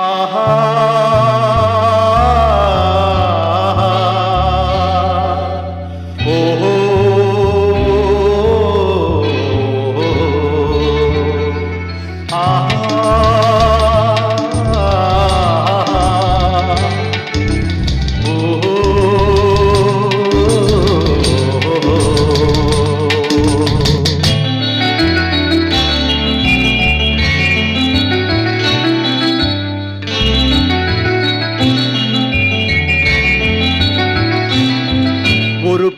Aha.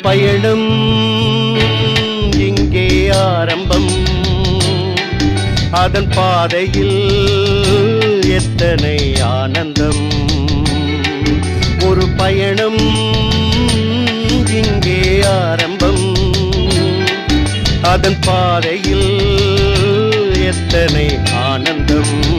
பயணம் இங்கே ஆரம்பம். அதன் பாதையில் எத்தனை ஆனந்தம். ஒரு பயணம் இங்கே ஆரம்பம். அதன் பாதையில் எத்தனை ஆனந்தம்.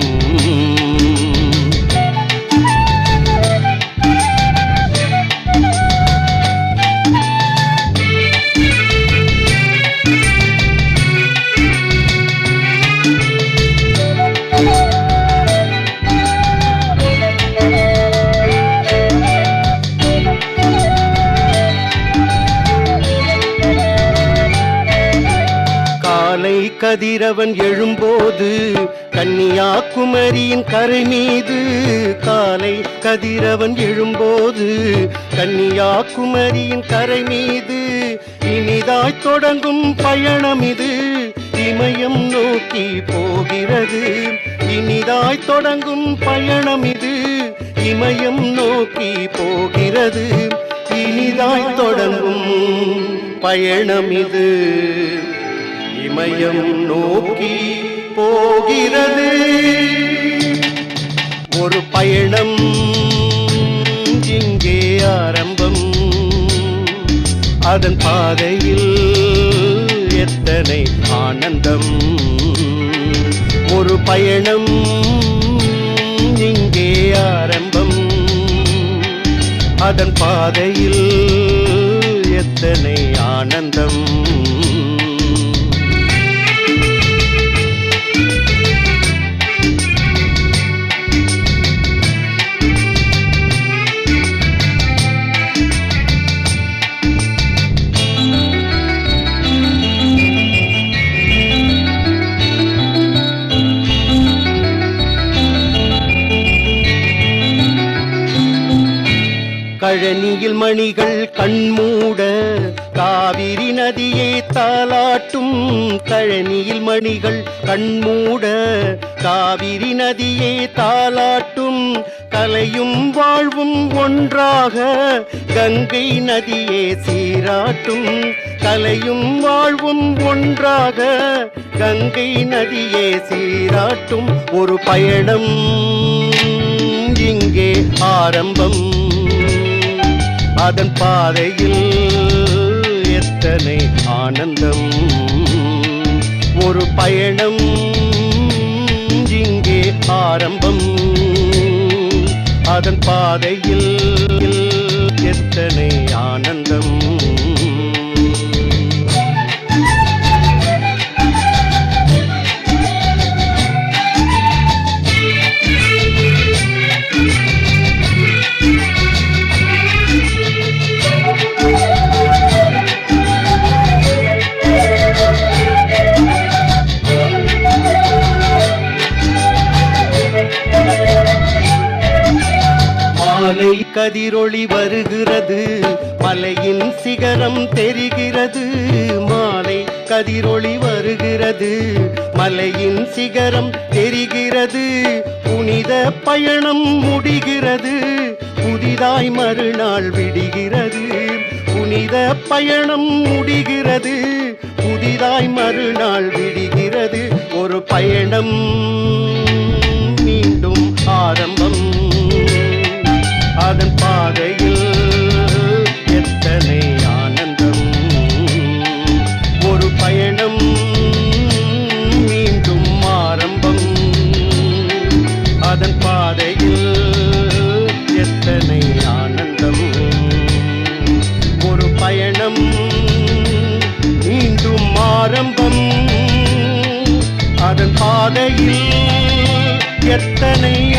கதிரவன் எழும்போது கன்னியாகுமரியின் கரை மீது காலை கதிரவன் எழும்போது கன்னியாகுமரியின் கரை மீது இனிதாய் தொடங்கும் பயணம் இது. இமயம் நோக்கி போகிறது இனிதாய் தொடங்கும் பயணம் இது. இமயம் நோக்கி போகிறது இனிதாய் தொடங்கும் பயணம் இது. இமயம் நோக்கி போகிறது. ஒரு பயணம் இங்கே ஆரம்பம். அதன் பாதையில் எத்தனை ஆனந்தம். ஒரு பயணம் இங்கே ஆரம்பம். அதன் பாதையில் எத்தனை ஆனந்தம். கழனியில் மணிகள் கண்மூட காவிரி நதியை தாலாட்டும். கழனியில் மணிகள் கண்மூட காவிரி நதியை தாலாட்டும். கலையும் வாழ்வும் ஒன்றாக கங்கை நதியே சீராட்டும். கலையும் வாழ்வும் ஒன்றாக கங்கை நதியே சீராட்டும். ஒரு பயணம் இங்கே ஆரம்பம். அதன் பாதையில் எத்தனை ஆனந்தம். ஒரு பயணம் இங்கே ஆரம்பம். அதன் பாதையில் எத்தனை ஆனந்தம். மாலை கதிரொளி வருகிறது. மலையின் சிகரம் தெரிகிறது. மாலை கதிரொளி வருகிறது. மலையின் சிகரம் தெரிகிறது. புனித பயணம் முடிகிறது. புதிதாய் மறுநாள் விடுகிறது. புனித பயணம் முடிகிறது. புதிதாய் மறுநாள் விடுகிறது. ஒரு பயணம் மீண்டும் ஆரம்பம். பாதையில் எத்தனை